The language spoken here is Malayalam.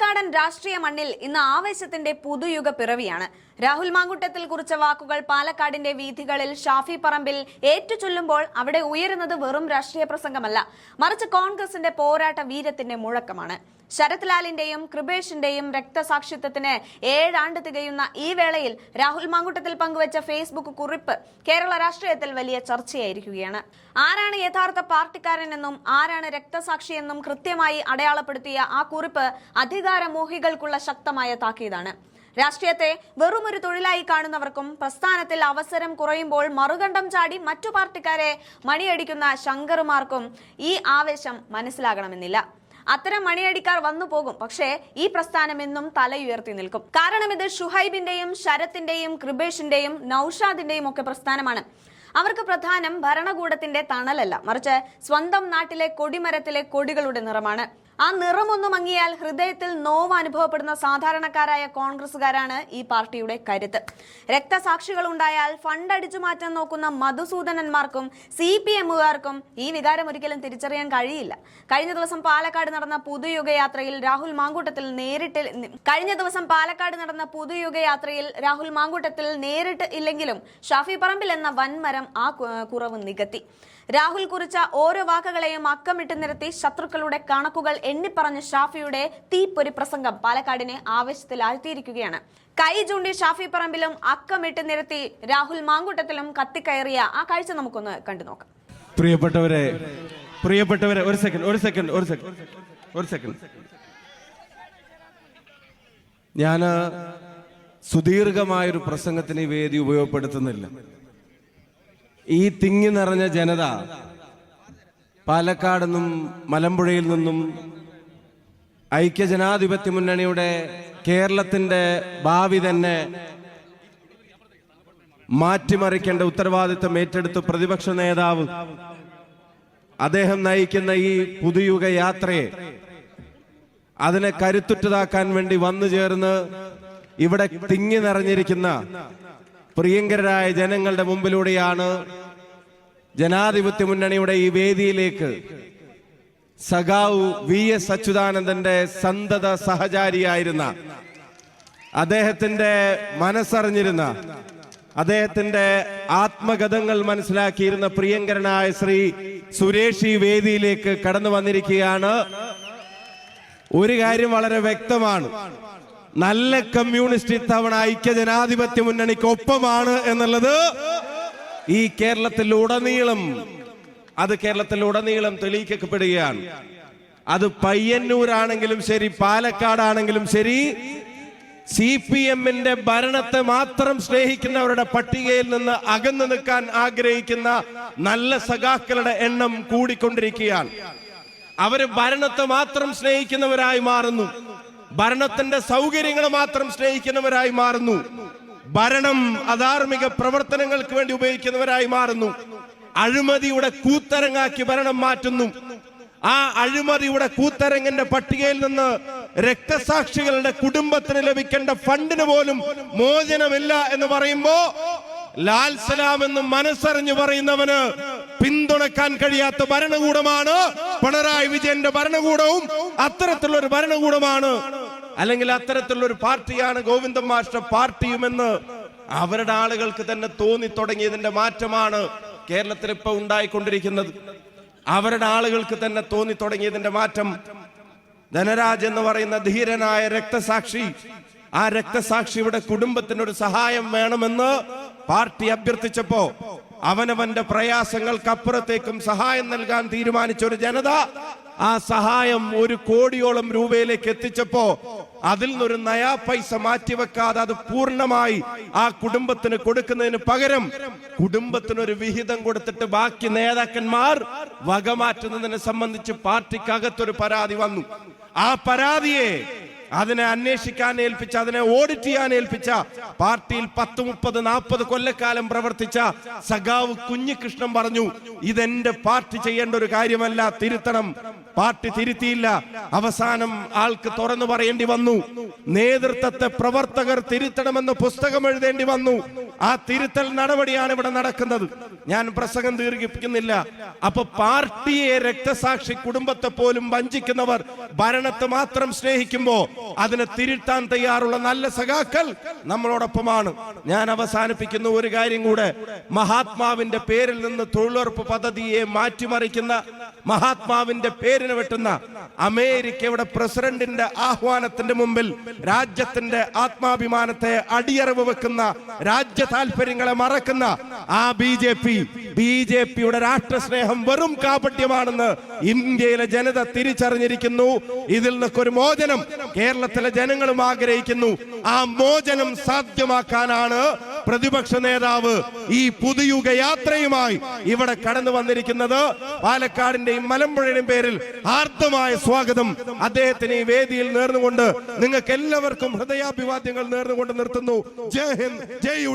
പാലക്കാടൻ രാഷ്ട്രീയ മണ്ണിൽ ഇന്ന് ആവേശത്തിന്റെ പുതുയുഗ പിറവിയാണ്. രാഹുൽ മാങ്കുട്ടത്തിൽ കുറിച്ച വാക്കുകൾ പാലക്കാടിന്റെ വീഥികളിൽ ഷാഫി പറമ്പിൽ ഏറ്റുചൊല്ലുമ്പോൾ അവിടെ ഉയരുന്നത് വെറും രാഷ്ട്രീയ പ്രസംഗമല്ല. മറിച്ച് കോൺഗ്രസിന്റെ പോരാട്ട വീരത്തിന്റെ മുഴക്കമാണ്. ശരത് ലാലിന്റെയും കൃപേഷിന്റെയും രക്തസാക്ഷിത്വത്തിന് ഏഴാണ്ട് തികയുന്ന ഈ വേളയിൽ രാഹുൽ മാങ്കുട്ടത്തിൽ പങ്കുവച്ച ഫേസ്ബുക്ക് കുറിപ്പ് കേരള രാഷ്ട്രീയത്തിൽ വലിയ ചർച്ചയായിരിക്കുകയാണ്. ആരാണ് യഥാർത്ഥ പാർട്ടിക്കാരനെന്നും ആരാണ് രക്തസാക്ഷിയെന്നും കൃത്യമായി അടയാളപ്പെടുത്തിയ ആ കുറിപ്പ് അധികാരമോഹികൾക്കുള്ള ശക്തമായ താക്കീതാണ്. രാഷ്ട്രീയത്തെ വെറുമൊരു തൊഴിലായി കാണുന്നവർക്കും പ്രസ്ഥാനത്തിൽ അവസരം കുറയുമ്പോൾ മറുകണ്ഠം ചാടി മറ്റു പാർട്ടിക്കാരെ മണിയടിക്കുന്ന ശങ്കറുമാർക്കും ഈ ആവേശം മനസ്സിലാകണമെന്നില്ല. അത്തരം മണിയടിക്കാർ വന്നു പോകും. പക്ഷേ ഈ പ്രസ്ഥാനം എന്നും തലയുയർത്തി നിൽക്കും. കാരണം ഇത് ഷുഹൈബിന്റെയും ശരത്തിന്റെയും കൃപേഷിന്റെയും നൌഷാദിന്റെയും ഒക്കെ പ്രസ്ഥാനമാണ്. അവർക്ക് പ്രധാനം ഭരണകൂടത്തിന്റെ തണലല്ല. മറിച്ച് സ്വന്തം നാട്ടിലെ കൊടിമരത്തിലെ കൊടികളുടെ നിറമാണ്. ആ നിറമൊന്നും മങ്ങിയാൽ ഹൃദയത്തിൽ നോവ് അനുഭവപ്പെടുന്ന സാധാരണക്കാരായ കോൺഗ്രസുകാരാണ് ഈ പാർട്ടിയുടെ കരുത്ത്. രക്തസാക്ഷികൾ ഉണ്ടായാൽ ഫണ്ട് അടിച്ചു മാറ്റാൻ നോക്കുന്ന മധുസൂദനന്മാർക്കും സി പി എമ്മുകാർക്കും ഈ വികാരം ഒരിക്കലും തിരിച്ചറിയാൻ കഴിയില്ല. കഴിഞ്ഞ ദിവസം പാലക്കാട് നടന്ന പുതുയുഗയാത്രയിൽ രാഹുൽ മാങ്കൂട്ടത്തിൽ നേരിട്ട് കഴിഞ്ഞ ദിവസം പാലക്കാട് നടന്ന പുതുയുഗയാത്രയിൽ രാഹുൽ മാങ്കൂട്ടത്തിൽ നേരിട്ട് ഇല്ലെങ്കിലും ഷാഫി പറമ്പിൽ എന്ന വൻമരം ആ കുറവ് നികത്തി. രാഹുൽ കുറിച്ച ഓരോ വാക്കുകളെയും അക്കമിട്ട് നിരത്തി ശത്രുക്കളുടെ കണക്കുകൾ എണ്ണിപ്പറഞ്ഞ ഷാഫിയുടെ തീപ്പൊരി പ്രസംഗം പാലക്കാടിനെ ആവേശത്തിലാഴ്ത്തിയിരിക്കുകയാണ്. കൈ ചൂണ്ടി ഷാഫി പറമ്പിലും അക്കമിട്ട് നിരത്തി രാഹുൽ മാങ്കൂട്ടത്തിലും കത്തിക്കയറിയ ആ കാഴ്ച നമുക്കൊന്ന് കണ്ടു നോക്കാം. പ്രിയപ്പെട്ടവരെ പ്രിയപ്പെട്ടവരെ ഒരു സെക്കൻഡ് ഒരു സെക്കൻഡ് ഒരു സെക്കൻഡ് ഒരു സെക്കൻഡ് ഞാൻ സുദീർഘമായൊരു പ്രസംഗത്തിന് ഈ വേദി ഉപയോഗപ്പെടുത്തുന്നില്ല. ഈ തിങ്ങി നിറഞ്ഞ ജനത പാലക്കാട് നിന്നും മലമ്പുഴയിൽ നിന്നും ഐക്യജനാധിപത്യ മുന്നണിയുടെ കേരളത്തിന്റെ ഭാവി തന്നെ മാറ്റിമറിക്കേണ്ട ഉത്തരവാദിത്വം ഏറ്റെടുത്ത് പ്രതിപക്ഷ നേതാവ്. അദ്ദേഹം നയിക്കുന്ന ഈ പുതുയുഗ യാത്രയെ അതിനെ കരുത്തുറ്റതാക്കാൻ വേണ്ടി വന്നു ചേർന്ന് ഇവിടെ തിങ്ങി നിറഞ്ഞിരിക്കുന്ന പ്രിയങ്കരായ ജനങ്ങളുടെ മുമ്പിലൂടെയാണ് ജനാധിപത്യ മുന്നണിയുടെ ഈ വേദിയിലേക്ക് സഖാവ് വി എസ് അച്യുതാനന്ദന്റെ സന്തത സഹചാരിയായിരുന്ന അദ്ദേഹത്തിന്റെ മനസ്സറിഞ്ഞിരുന്ന അദ്ദേഹത്തിന്റെ ആത്മഗതങ്ങൾ മനസ്സിലാക്കിയിരുന്ന പ്രിയങ്കരനായ ശ്രീ സുരേഷ് ഈ വേദിയിലേക്ക് കടന്നു വന്നിരിക്കുകയാണ്. ഒരു കാര്യം വളരെ വ്യക്തമാണ്. നല്ല കമ്മ്യൂണിസ്റ്റ് ഇത്തവണ ഐക്യ ജനാധിപത്യ മുന്നണിക്കൊപ്പമാണ് എന്നുള്ളത് ഈ കേരളത്തിൽ ഉടനീളം അത് കേരളത്തിൽ ഉടനീളം തെളിയിക്കപ്പെടുകയാണ്. അത് പയ്യന്നൂരാണെങ്കിലും ശരി പാലക്കാടാണെങ്കിലും ശരി സി പി എമ്മിന്റെ ഭരണത്തെ മാത്രം സ്നേഹിക്കുന്നവരുടെ പട്ടികയിൽ നിന്ന് അകന്നു നിൽക്കാൻ ആഗ്രഹിക്കുന്ന നല്ല സഖാക്കളുടെ എണ്ണം കൂടിക്കൊണ്ടിരിക്കുകയാണ്. അവർ ഭരണത്തെ മാത്രം സ്നേഹിക്കുന്നവരായി മാറുന്നു. ഭരണത്തിന്റെ സൗകര്യങ്ങൾ മാത്രം സ്നേഹിക്കുന്നവരായി മാറുന്നു. ഭരണം അധാർമിക പ്രവർത്തനങ്ങൾക്ക് വേണ്ടി ഉപയോഗിക്കുന്നവരായി മാറുന്നു. അഴിമതിയുടെ കൂത്തരങ്ങാക്കി ഭരണം മാറ്റുന്നു. ആ അഴിമതിയുടെ കൂത്തരങ്ങിന്റെ പട്ടികയിൽ നിന്ന് രക്തസാക്ഷികളുടെ കുടുംബത്തിന് ലഭിക്കേണ്ട ഫണ്ടിന് പോലും മോചനമില്ല എന്ന് പറയുമ്പോ ലാൽ സലാം എന്ന് മനസ്സറിഞ്ഞു പറയുന്നവന് പിന്തുണക്കാൻ കഴിയാത്ത ഭരണകൂടമാണ്. പിണറായി വിജയന്റെ ഭരണകൂടവും അത്തരത്തിലുള്ള ഒരു ഭരണകൂടമാണ്. അല്ലെങ്കിൽ അത്തരത്തിലുള്ള ഒരു പാർട്ടിയാണ് ഗോവിന്ദൻ മാഷ്ട പാർട്ടിയുമെന്ന് അവരുടെ ആളുകൾക്ക് തന്നെ തോന്നി തുടങ്ങിയതിന്റെ മാറ്റമാണ് കേരളത്തിൽ ഇപ്പൊ ഉണ്ടായിക്കൊണ്ടിരിക്കുന്നത്. അവരുടെ ആളുകൾക്ക് തന്നെ തോന്നി തുടങ്ങിയതിന്റെ മാറ്റം ധനരാജ് എന്ന് പറയുന്ന ധീരനായ രക്തസാക്ഷി. ആ രക്തസാക്ഷിയുടെ കുടുംബത്തിന് ഒരു സഹായം വേണമെന്ന് പാർട്ടി അഭ്യർത്ഥിച്ചപ്പോ അവനവന്റെ പ്രയാസങ്ങൾക്കപ്പുറത്തേക്കും സഹായം നൽകാൻ തീരുമാനിച്ച ഒരു ജനത ആ സഹായം ഒരു കോടിയോളം രൂപയിലേക്ക് എത്തിച്ചപ്പോ അതിൽ നിന്നൊരു നയാ പൈസ മാറ്റിവെക്കാതെ അത് പൂർണമായി ആ കുടുംബത്തിന് കൊടുക്കുന്നതിന് പകരം കുടുംബത്തിനൊരു വിഹിതം കൊടുത്തിട്ട് ബാക്കി നേതാക്കന്മാർ വകമാറ്റുന്നതിനെ സംബന്ധിച്ച് പാർട്ടിക്കകത്തൊരു പരാതി വന്നു. ആ പരാതിയെ അതിനെ അന്വേഷിക്കാൻ ഏൽപ്പിച്ച അതിനെ ഓഡിറ്റ് ചെയ്യാൻ ഏൽപ്പിച്ച പാർട്ടിയിൽ പത്ത് മുപ്പത് നാൽപ്പത് കൊല്ലക്കാലം പ്രവർത്തിച്ച സഖാവ് കുഞ്ഞികൃഷ്ണൻ പറഞ്ഞു ഇതെന്റെ പാർട്ടി ചെയ്യേണ്ട ഒരു കാര്യമല്ല തിരുത്തണം. പാർട്ടി തിരുത്തിയില്ല. അവസാനം ആൾക്ക് തുറന്നു പറയേണ്ടി വന്നു. നേതൃത്വത്തെ പ്രവർത്തകർ തിരുത്തണമെന്ന് പുസ്തകം എഴുതേണ്ടി വന്നു. ആ തിരുത്തൽ നടപടിയാണ് ഇവിടെ നടക്കുന്നത്. ഞാൻ പ്രസംഗം ദീർഘിപ്പിക്കുന്നില്ല. അപ്പൊ പാർട്ടിയെ രക്തസാക്ഷി കുടുംബത്തെ പോലും വഞ്ചിക്കുന്നവർ ഭരണത്തെ മാത്രം സ്നേഹിക്കുമ്പോ അതിനെ തിരുത്താൻ തയ്യാറുള്ള നല്ല സഖാക്കൾ നമ്മളോടൊപ്പമാണ്. ഞാൻ അവസാനിപ്പിക്കുന്ന ഒരു കാര്യം കൂടെ. മഹാത്മാവിന്റെ പേരിൽ നിന്ന് തൊഴിലുറപ്പ് പദ്ധതിയെ മാറ്റിമറിക്കുന്ന മഹാത്മാവിന്റെ പേരിന് വെട്ടുന്ന അമേരിക്കയുടെ പ്രസിഡന്റിന്റെ ആഹ്വാനത്തിന്റെ മുമ്പിൽ രാജ്യത്തിന്റെ ആത്മാഭിമാനത്തെ അടിയറവ് വെക്കുന്ന രാജ്യ താല്പര്യങ്ങളെ മറക്കുന്ന ആ B J P B J പിയുടെ രാഷ്ട്രസ്നേഹം വെറും കാപട്യമാണെന്ന് ഇന്ത്യയിലെ ജനത തിരിച്ചറിഞ്ഞിരിക്കുന്നു. ഇതിൽ നിന്നൊക്കെ ഒരു മോചനം കേരളത്തിലെ ജനങ്ങളും ആഗ്രഹിക്കുന്നു. ആ മോചനം സാധ്യമാക്കാനാണ് പ്രതിപക്ഷ നേതാവ് ഈ പുതുയുഗ യാത്രയുമായി ഇവിടെ കടന്നു വന്നിരിക്കുന്നത്. പാലക്കാടിന്റെയും മലമ്പുഴയുടെയും പേരിൽ ആർദ്രമായ സ്വാഗതം അദ്ദേഹത്തിന് ഈ വേദിയിൽ നേർന്നുകൊണ്ട് നിങ്ങൾക്ക് എല്ലാവർക്കും ഹൃദയാഭിവാദ്യങ്ങൾ നേർന്നുകൊണ്ട് നിർത്തുന്നു. ജയ് ഹിന്ദ് ജയ് യു